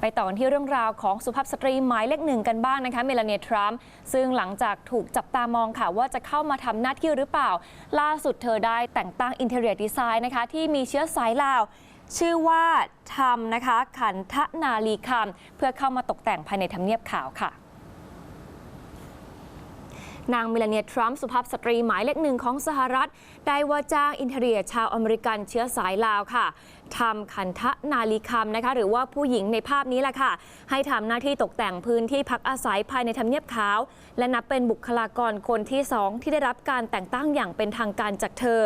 ไปต่อกันที่เรื่องราวของสุภาพสตรีหมายเลขหนึ่งกันบ้างนะคะเมลานีทรัมป์ซึ่งหลังจากถูกจับตามองค่ะว่าจะเข้ามาทำหน้าที่หรือเปล่า ล่าสุดเธอได้แต่งตั้งอินเทอรียดีไซน์นะคะที่มีเชื้อสายลาว ชื่อว่าทำนะคะขันทนาลีคำเพื่อเข้ามาตกแต่งภายในทำเนียบขาวค่ะ นางเมลานียทรัมป์สุภาพสตรีหมายเลขหนึ่งของสหรัฐ ได้ว่าจ้างอินเทเรียชาวอเมริกันเชื้อสายลาวค่ะทำขันทะนาลีคำนะคะหรือว่าผู้หญิงในภาพนี้แหละค่ะ ให้ทำหน้าที่ตกแต่งพื้นที่พักอาศัยภายในทำเนียบขาว และนับเป็นบุคลากรคนที่สองที่ได้รับการแต่งตั้งอย่างเป็นทางการจากเธอ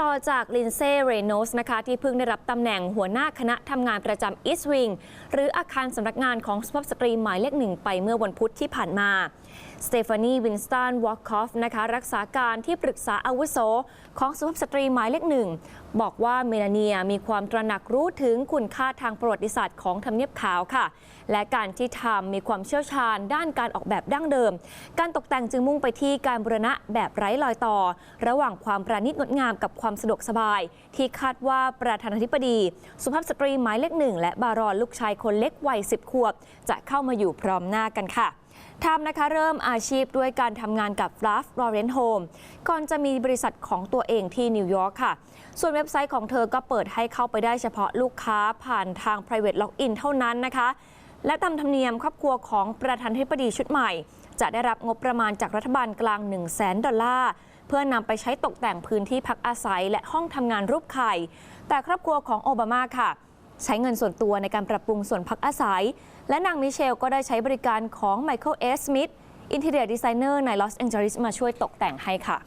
ต่อจากลินเซ่ เรโนสนะคะที่เพิ่งได้รับตำแหน่งหัวหน้าคณะทำงานประจำอีสวิงหรืออาคารสำนักงานของสุภาพสตรีหมายเลขหนึ่งไปเมื่อวันพุธที่ผ่านมา สเตฟานีวินสตันวอลคอฟนะคะรักษาการที่ปรึกษาอาวุโสของสุภาพสตรีหมายเลขหนึ่ง บอกว่าเมลานียมีความตระหนักรู้ถึงคุณค่าทางประวัติศาสตร์ของทำเนียบขาวค่ะ และการที่ทำมีความเชี่ยวชาญด้านการออกแบบดั้งเดิม การตกแต่งจึงมุ่งไปที่การบูรณะแบบไร้รอยต่อ ระหว่างความประณีตงดงามกับความสะดวกสบาย ที่คาดว่าประธานาธิบดี สุภาพสตรีหมายเลขหนึ่งและบารอนลูกชายคนเล็กวัย10ขวบ จะเข้ามาอยู่พร้อมหน้ากันค่ะทำนะคะเริ่มอาชีพด้วยการทำงานกับ Ralph Lauren Home ก่อนจะมีบริษัทของตัวเองที่นิวยอร์กค่ะ ส่วนเว็บไซต์ของเธอก็เปิดให้เข้าไปได้เฉพาะลูกค้าผ่านทาง private login เท่านั้นนะคะ และตามธรรมเนียมครอบครัวของประธานธิบดีชุดใหม่ จะได้รับงบประมาณจากรัฐบาลกลาง 1 0 0 0 0แสนดอลลาร์เพื่อนำไปใช้ตกแต่งพื้นที่พักอาศัย และห้องทำงานรูปไข่ แต่ครอบครัวของโอบามาค่ะ ใช้เงินส่วนตัวในการปรับปรุงส่วนพักอาศัย และนางมิเชลก็ได้ใช้บริการของไมเคิลเอสมิธอินเทอรียดีไซเนอร์ในลอสแองเจลิสมาช่วยตกแต่งให้ค่ะ